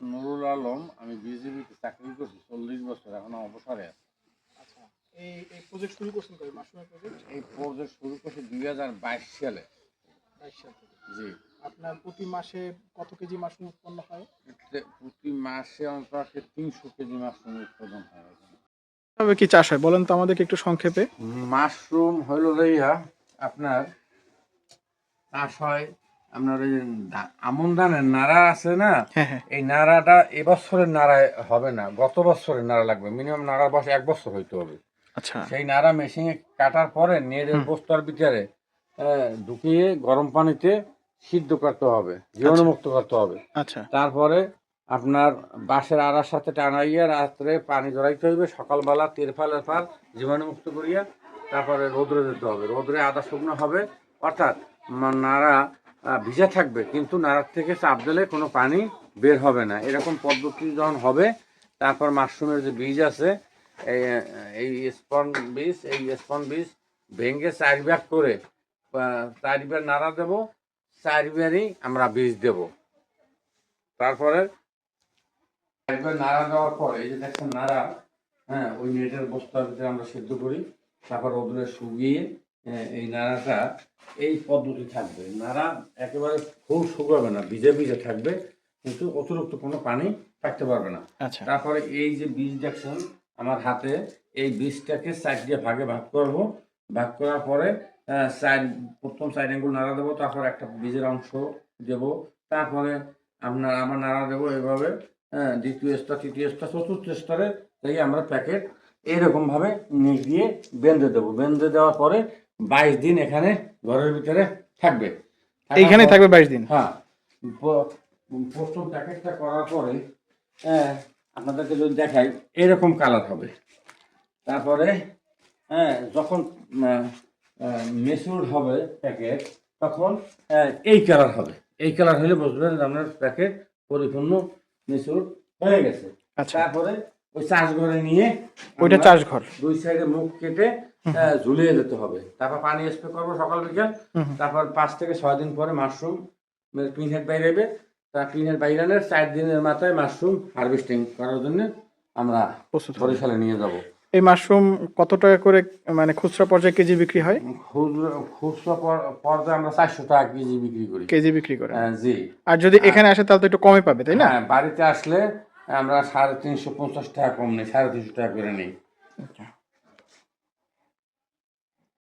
নুরুল আলম আমি বিজেপিতে চাকরি করছি চল্লিশ বছর এখন অবসরে আছি। আচ্ছা এই এই প্রজেক্ট শুরু করছেন প্রজেক্ট এই প্রজেক্ট শুরু করছি দুই হাজার বাইশ সালে। বাইশ সাল জি। আপনার প্রতি মাসে কত কেজি মাশরুম উৎপন্ন হয়? প্রতি মাসে অন্তত তিনশো কেজি মাশরুম উৎপাদন হয়। তবে কি চাষ হয়? বলেন তো আমাদেরকে একটু সংক্ষেপে। মাশরুম হইল আপনার চাষ হয় আপনার ওই আমন ধানের নাড়া আছে না হ্যাঁ হ্যাঁ। এই নাড়াটা এবছরের নাড়া হবে না গত বছরের নাড়া লাগবে মিনিমাম নাড়ার বয়স এক বছর হইতে হবে। আচ্ছা। সেই নাড়া মেশিনে কাটার পরে নেড়ের বস্তার ভিতরে ঢুকিয়ে গরম পানিতে সিদ্ধ করতে হবে জীবাণুমুক্ত করতে হবে। আচ্ছা। তারপরে আপনার বাঁশের আড়ার সাথে টানাইয়া রাত্রে পানি জড়াইতে হইবে সকালবেলা তিরফাল এরফাল জীবাণুমুক্ত করিয়া তারপরে রোদ্রে দিতে হবে। রোদ্রে আদা শুকনো হবে অর্থাৎ নাড়া ভিজা থাকবে, কিন্তু নাড়ার থেকে চাপ দিলে কোনো পানি বের হবে না। এরকম পদ্ধতি যখন হবে, তারপর মাশরুমের যে বীজ আছে, এই স্পন বীজ, এই স্পন বীজ ভেঙে চার ভাগ করে চারবার নাড়া দেবো চারবারই আমরা বীজ দেব। তারপরে চারবার নাড়া দেওয়ার পর, এই যে দেখছেন নাড়া হ্যাঁ ওই নেটের বস্তার ভিতরে আমরা সেদ্ধ করি, তারপর রোদরে শুকিয়ে এই নাড়াটা এই পদ্ধতি থাকবে। নাড়া একেবারে ফুল শুকাবে না ভিজে ভিজে থাকবে কিন্তু অতিরিক্ত কোনো পানি থাকতে পারবে না। আচ্ছা। তারপরে এই যে বীজ দেখছেন আমার হাতে এই বীজটাকে সাইড দিয়ে ভাগে ভাগ করব। ভাগ করার পরে সাইড প্রথম সাইড আঙ্গুল নাড়া দেবো তারপর একটা বীজের অংশ দেব। তারপরে আপনার আবার নাড়া দেবো এভাবে হ্যাঁ, দ্বিতীয় স্তর তৃতীয় স্তর চতুর্থ স্তরে থেকে আমরা প্যাকেট এইরকমভাবে নিয়ে গিয়ে বেঁধে দেবো। বেঁধে দেওয়ার পরে বাইশ দিন এখানে ঘরের ভিতরে থাকবে। পর- থাকবে বাইশ দিন? হ্যাঁ। প্রথম প্যাকেটটা করার পরে হ্যাঁ আপনাদেরকে যদি দেখাই এরকম কালার হবে। তারপরে হ্যাঁ যখন মেচুর হবে প্যাকেট তখন এই কালার হবে। এই কালার হলে বুঝবেন আপনার প্যাকেট পরিপূর্ণ মেচুর হয়ে গেছে। আচ্ছা। তারপরে ওই চাষ ঘরে নিয়ে ওইটা চাষ ঘর দুই সাইডে মুখ কেটে ঝুলিয়ে যেতে হবে। তারপর পানি স্প্রে করব সকাল বিকেল। তারপর পাঁচ থেকে ছয় দিন পরে মাশরুম পিন হেড বাইরেবে তা হেড বাইরানের চার দিনের মাথায় মাশরুম হারভেস্টিং করার জন্য আমরা। বরিশালে নিয়ে যাব। এই মাশরুম কত টাকা করে মানে খুচরা পর্যায়ে কেজি বিক্রি হয়? খুচরো পর্যায়ে আমরা চারশো টাকা কেজি বিক্রি করি। কেজি বিক্রি করে। জি। আর যদি এখানে আসে তাহলে তো একটু কমে পাবে তাই না? হ্যাঁ বাড়িতে আসলে আমরা সাড়ে তিনশো পঞ্চাশ টাকা কম নেই সাড়ে তিনশো টাকা করে নিই আচ্ছা।